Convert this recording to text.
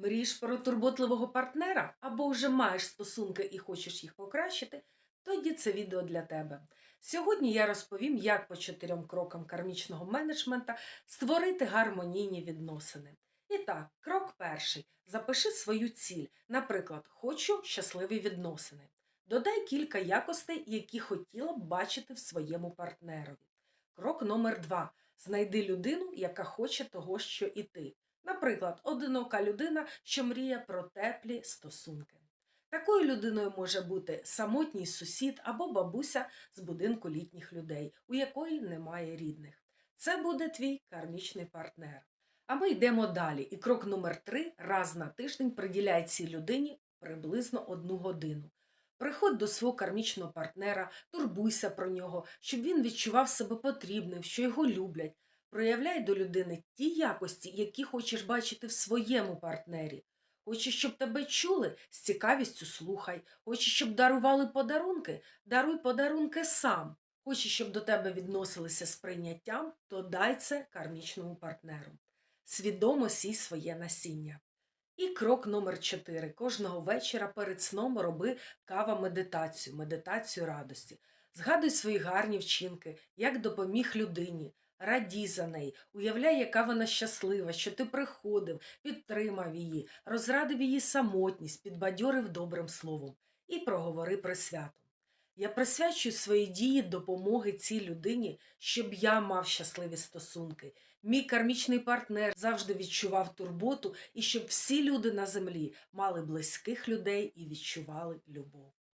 Мрієш про турботливого партнера або вже маєш стосунки і хочеш їх покращити, тоді це відео для тебе. Сьогодні я розповім, як по чотирьом крокам кармічного менеджмента створити гармонійні відносини. І так, крок перший. Запиши свою ціль. Наприклад, хочу щасливі відносини. Додай кілька якостей, які хотіла б бачити в своєму партнерові. Крок номер два. Знайди людину, яка хоче того, що і ти. Наприклад, одинока людина, що мріє про теплі стосунки. Такою людиною може бути самотній сусід або бабуся з будинку літніх людей, у якої немає рідних. Це буде твій кармічний партнер. А ми йдемо далі. І крок номер три раз на тиждень приділяй цій людині приблизно одну годину. Приходь до свого кармічного партнера, турбуйся про нього, щоб він відчував себе потрібним, що його люблять. Проявляй до людини ті якості, які хочеш бачити в своєму партнері. Хочеш, щоб тебе чули, з цікавістю слухай. Хочеш, щоб дарували подарунки, даруй подарунки сам. Хочеш, щоб до тебе відносилися з прийняттям, то дай це кармічному партнеру. Свідомо сій своє насіння. І крок номер 4. Кожного вечора перед сном роби кава медитацію, медитацію радості. Згадуй свої гарні вчинки, як допоміг людині. Радій за неї, уявляй, яка вона щаслива, що ти приходив, підтримав її, розрадив її самотність, підбадьорив добрим словом і проговори присвяту. Я присвячую свої дії допомоги цій людині, щоб я мав щасливі стосунки. Мій кармічний партнер завжди відчував турботу і щоб всі люди на землі мали близьких людей і відчували любов.